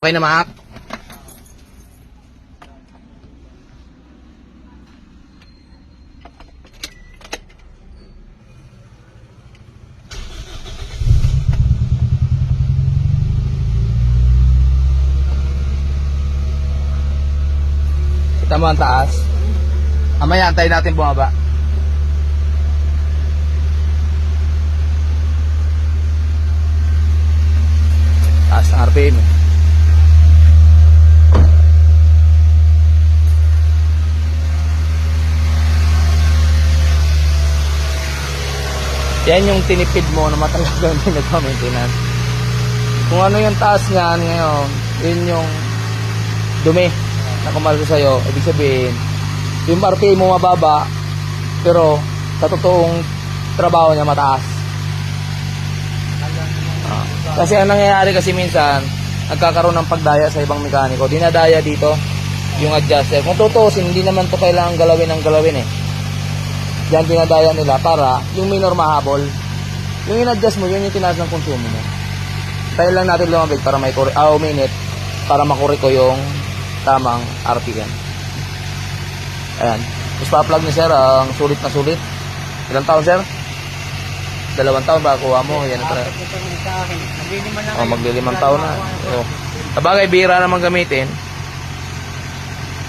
Okay na, Mac? Kita mo ang taas? Mamaya, antayin natin bumaba. Taas ng RPM eh. Yan yung tinipid mo na matalagang nagpa-maintenance. Kung ano yung taas niyan ngayon, yun yung dumi na kumalso sa'yo. Ibig sabihin, yung RPM mo mababa, pero sa totoong trabaho niya mataas. Ah. Kasi ang nangyayari kasi minsan, nagkakaroon ng pagdaya sa ibang mekaniko. Dinadaya dito yung adjuster. Kung tutuusin, hindi naman to kailangan galawin ng galawin eh. Yan dinadaya nila para yung minor mahabol. Yung in-adjust mo, yun yung tinaas ng konsumo mo. Tayo lang natin lumabig para may kuri, ah, minute para makuri ko yung tamang RPM. Ayan. Tapos pa-plug ni sir, ang sulit na sulit. Ilang taon sir? Dalawang taon ba kuha mo? Yan na Oh, maglilimang taon na. Oh. Sabagay, bira naman gamitin.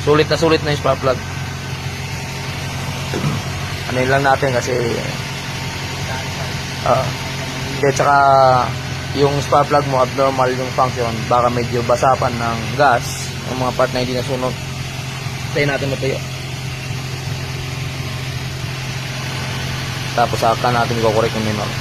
Sulit na sulit na yung spark plug. Ano lang natin kasi ah uh, tsaka yung spark plug mo abnormal yung function baka medyo basapan ng gas yung mga part na hindi nasunog. Tayo natin matuyo. Tapos saka natin i-correct yung minor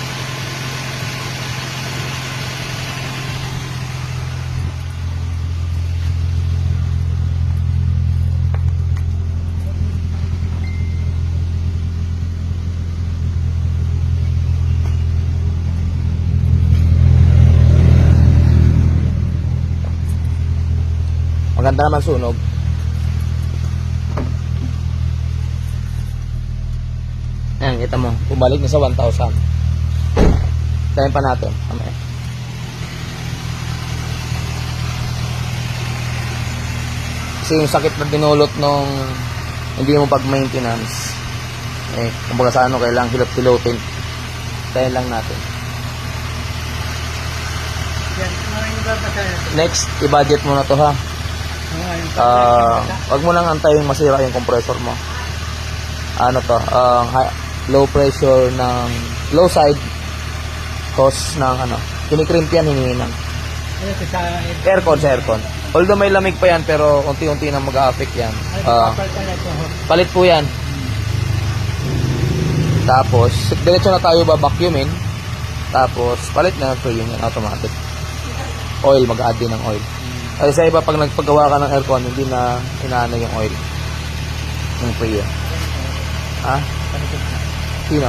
Maganda na magsunog. Ayan, kita mo. Bumalik na sa 1,000. Tayo pa natin. Mamaya. Kasi yung sakit na dinulot nung hindi mo pag-maintenance, eh, kumbaga sa ano, kailangan hilot-hilotin. Tayo lang natin. Next, i-budget mo na to ha. Ah, wag mo lang antayin masira yung compressor mo. Ano to? high- low pressure ng low side cause ng ano, kinikrimp yan hinihinang. Aircon sa aircon. Although may lamig pa yan pero unti-unti na mag-affect yan. Ito. palit po yan. Tapos, diretso na tayo ba-vacuumin. Tapos, palit na free yun yan, automatic. Oil, mag-add din ng oil. Kasi sa iba, pag nagpagawa ka ng aircon, hindi na inaano yung oil. Yung free yun. Ha? Sino?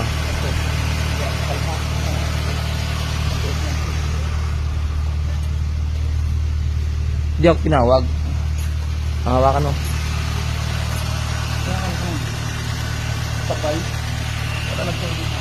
Hindi ako tinawag. Ang hawakan mo. Sabay. Wala na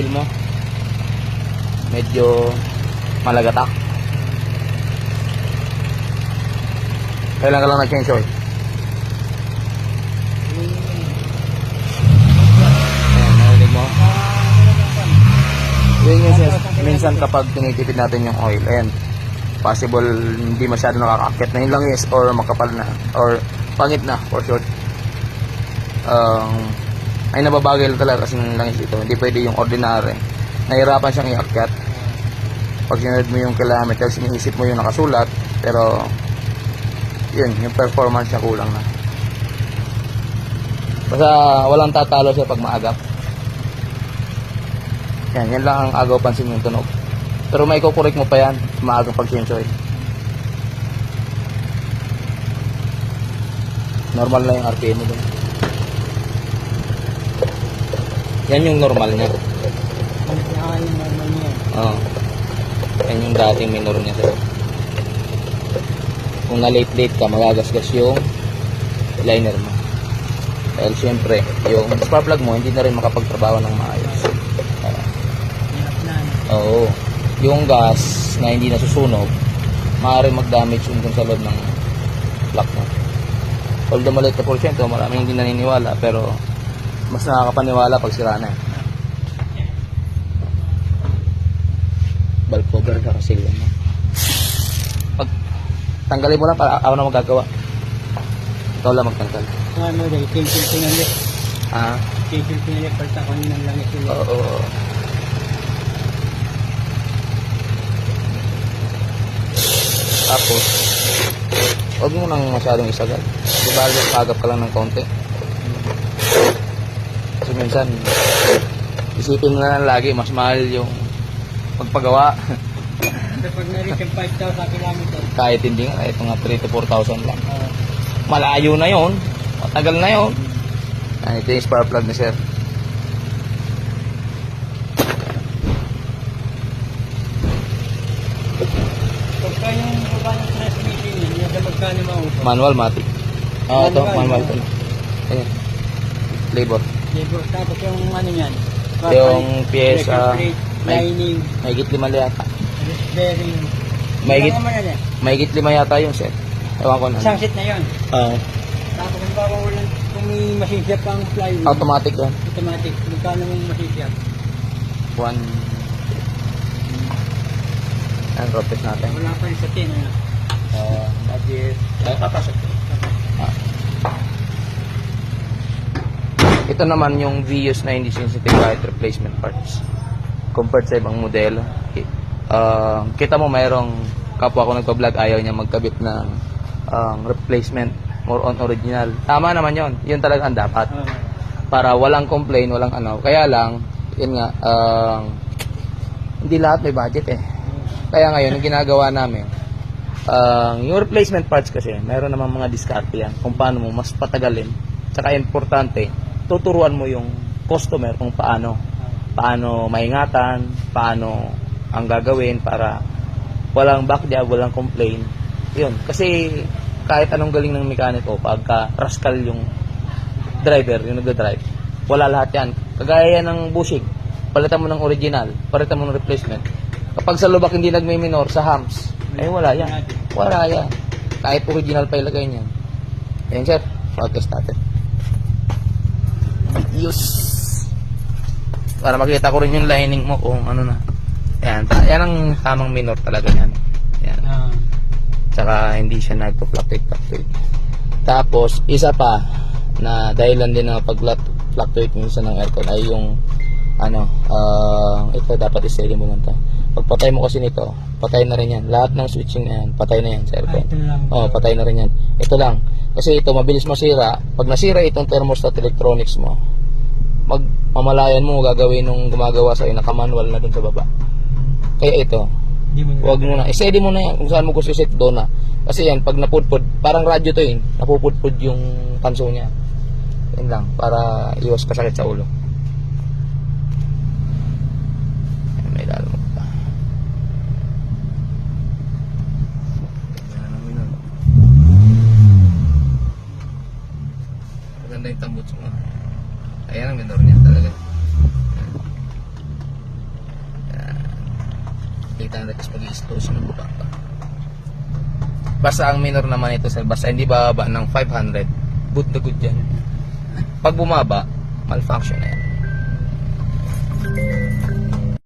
oil mo, medyo malagatak. Kailan ka lang nag-change oil? Ayan, narinig mo? Yun yung minsan kapag tinitipid natin yung oil, ayan, possible hindi masyado nakakakit na yung langis or makapal na or pangit na for short. Um, ay nababagal talaga kasi yung langis dito. Hindi pwede yung ordinary. Nahirapan siyang iakyat. Pag sinunod mo yung kilometers, iniisip mo yung nakasulat, pero yun, yung performance niya kulang na. Basta walang tatalo siya pag maagap. Yan, yan lang ang agaw pansin yung tunog. Pero may kukurek mo pa yan, maagang oil. Normal na yung RPM mo dun. Yan yung normal niya. Ah, yung normal niya. Oo. Yan yung dating minor niya sir. Kung na-late-late ka, magagasgas yung liner mo. Dahil syempre, yung spark plug mo, hindi na rin makapagtrabaho ng maayos. Ano. Oo. Yung gas na hindi nasusunog, maaaring mag-damage yun dun sa loob ng plug mo. Although maliit na porsyento, maraming hindi naniniwala, pero mas nakakapaniwala pag sira na. eh. Valve cover ka kasi no? Pag tanggalin mo lang, para ako na magagawa. Ikaw lang magtanggal. Kung ano dahil, cancel pinalit. Ah, Cancel pinalit, palta ko ng langis ulit. oo. Tapos, huwag mo nang masyadong isagal. Di ba, agap ka lang ng konti. Kasi minsan, isipin mo na lang lagi, mas mahal yung magpagawa. Kapag na-reach yung 5,000 sa kilometer, kahit hindi nga, kahit mga 3 to 4,000 lang. ah, Malayo na yon matagal na yon Yan, ito yung spark plug ni sir. pagka yung baba ng transmission niya, yung magkano maupo. Manual, matic. Ah, ito, Manual, manual manual. ito. Ayan. Labor. Diba? Tapos yung ano niyan, Yung pyesa, may- lining, Mahigit lima yata. bearing. Mahigit, Ilang naman yan eh. mahigit lima yata yung set. Ewan ko na. Isang set na yun. Ah, Tapos kung baka walang, kung may masisiyap pang flywheel, automatic yan. automatic, magkano mong masisiyap? One. Ang rotate natin. Wala pa rin sa tin, ano? Uh, budget. Ay, papasok. Ah. Ito naman yung Vios na hindi sensitive light replacement parts. Compared sa ibang modelo. Ah, kita mo mayroong kapwa ko nagpa-vlog ayaw niya magkabit ng ang replacement more on original. Tama naman yon. Yun talaga ang dapat. Para walang complain, walang ano. Kaya lang, yun nga, ah, hindi lahat may budget eh. Kaya ngayon, yung ginagawa namin, ang yung replacement parts kasi, meron namang mga diskarte yan kung paano mo mas patagalin. Tsaka importante, tuturuan mo yung customer kung paano paano maingatan, paano ang gagawin para walang backjab, walang complain. Yun. Kasi kahit anong galing ng mekaniko, pagka rascal yung driver, yung nagda-drive, wala lahat yan. Kagaya yan ng bushing. Palitan mo ng original, palitan mo ng replacement. Kapag sa lubak hindi nagme-minor sa hams, ay wala yan. Wala yan. Kahit original pa ilagay niyan. Ayan sir, podcast natin. Yus. Para makita ko rin yung lining mo kung ano na. Yan, yan ang tamang minor talaga yan. Yan. ah, Tsaka hindi siya nagpo-fluctuate fluctuate. Tapos, isa pa na dahilan din ng pag-fluctuate minsan ng aircon ay yung ano, ah, ito dapat i-steady mo lang to. Pag patay mo kasi nito, patay na rin yan. Lahat ng switching na yan, patay na yan sa aircon. Oh, patay na rin yan. Ito lang. Kasi ito, mabilis masira. Pag nasira itong thermostat electronics mo, pagmamalayan mo gagawin nung gumagawa sa naka-manual na dun sa baba. Kaya ito, wag mo na. I-set mo na yan kung saan mo gusto set doon na. Kasi yan, pag napudpud, parang radyo to yun. Napupudpud yung tanso niya. Yan lang, para iwas kasakit sa ulo. May lalo mo pa. Maganda yung tambot sa mga. Ayan ang minor niya talaga. Kita kasi pag-i-slow siya ng baba. Basta ang minor naman ito sir, basta hindi bababa ng 500, good na good yan. Pag bumaba, malfunction na yan.